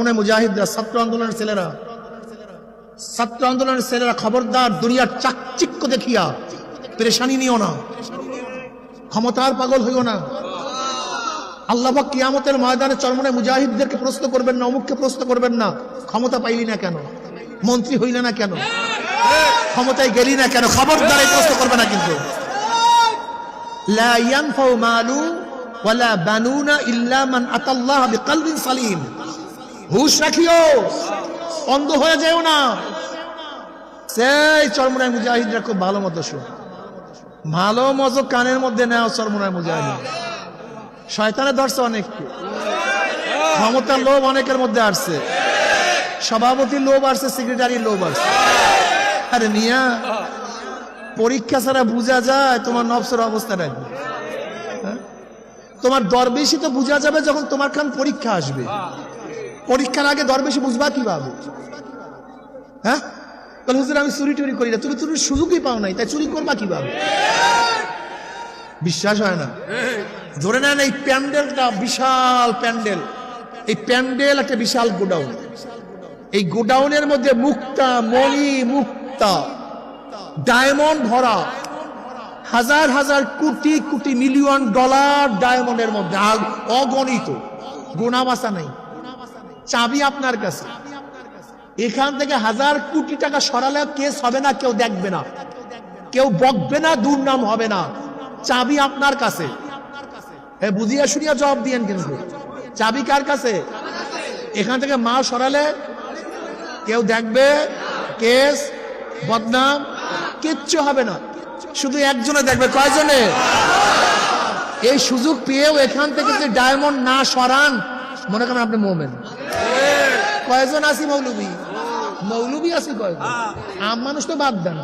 চরমনে মুজাহিদরা ছাত্র আন্দোলনের ছেলেরা। ছাত্র আন্দোলনের ছেলেরা খবরদার, দুনিয়ার চাকচিক্য দেখিয়া পেরেশানি নিও না। ক্ষমতার পাগল হইও না। আল্লাহ কিয়ামতের ময়দানে চরমনে মুজাহিদদেরকে প্রশ্ন করবেন না, অমুককে প্রশ্ন করবেন না, ক্ষমতা পাইলি না কেন? মন্ত্রী হইলে না কেন? ক্ষমতায় গেলি না কেন? খবরদার প্রশ্ন করবে না কিন্তু। লা ইয়ানফাউ মালু ওয়ালা বানুনা ইল্লা মান আতাল্লাহ বিকলবিন সালিম। হুশ রাখিও। অন্ধ হয়ে যাও না। সেই চরমনায় মুজাহিদরা খুব ভালো মতো শোন। ভালো মজো কানের মধ্যে নেওয়া চরমনায় মুজাহিদ। শয়তানে ধরছে অনেককে ক্ষমতার লোভ অনেকের মধ্যে আসছে। সভাপতির লোভ আসছে সেক্রেটারির লোভ আসছে। আরে মিয়া, পরীক্ষা ছাড়া বোঝা যায় তোমার নফসের অবস্থা রাখবে হ্যাঁ? তোমার দরবেশি তো বোঝা যাবে যখন তোমার খান পরীক্ষা আসবে। পরীক্ষার আগে দরবেশি বুঝবা কীভাবে? হ্যাঁ? তাহলে হুজুর, আমি চুরি টুরি করি না। তুমি চুরির সুযোগই পাও নাই, তাই চুরি করবা কীভাবে? বিশ্বাস হয় না। ধরে নেন এই প্যান্ডেলটা বিশাল প্যান্ডেল। এই প্যান্ডেল একটা বিশাল গোডাউন। এই গোডাউনের মধ্যে মুক্তা, মণি মুক্তা, ডায়মন্ড ভরা, হাজার হাজার কোটি কোটি মিলিয়ন ডলার ডায়মন্ডের মধ্যে অগণিত। গোনাবাসা নেই। চাবি আপনার কাছে। এখান থেকে হাজার কোটি টাকা সরালে কেস হবে না, কেউ দেখবে না। কেউ বকবে না, দুর্নাম হবে না। চাবি আপনার কাছে। এ বুঝিয়া শুনিয়া জবাব দিয়েন কিন্তু। চাবি কার কাছে? এখান থেকে মা সরালে কেউ দেখবে, কেস, বদনাম, কিচ্ছু হবে না। শুধু একজনে দেখবে। কয়জনে? এই সুযোগ পেয়েও এখান থেকে যে ডায়মন্ড না সরান, মনে করেন আপনি মোমেন। কয়জন আছি মৌলবী। মৌলবী আছি কয়জন আম মানুষ তো বাদ দেন।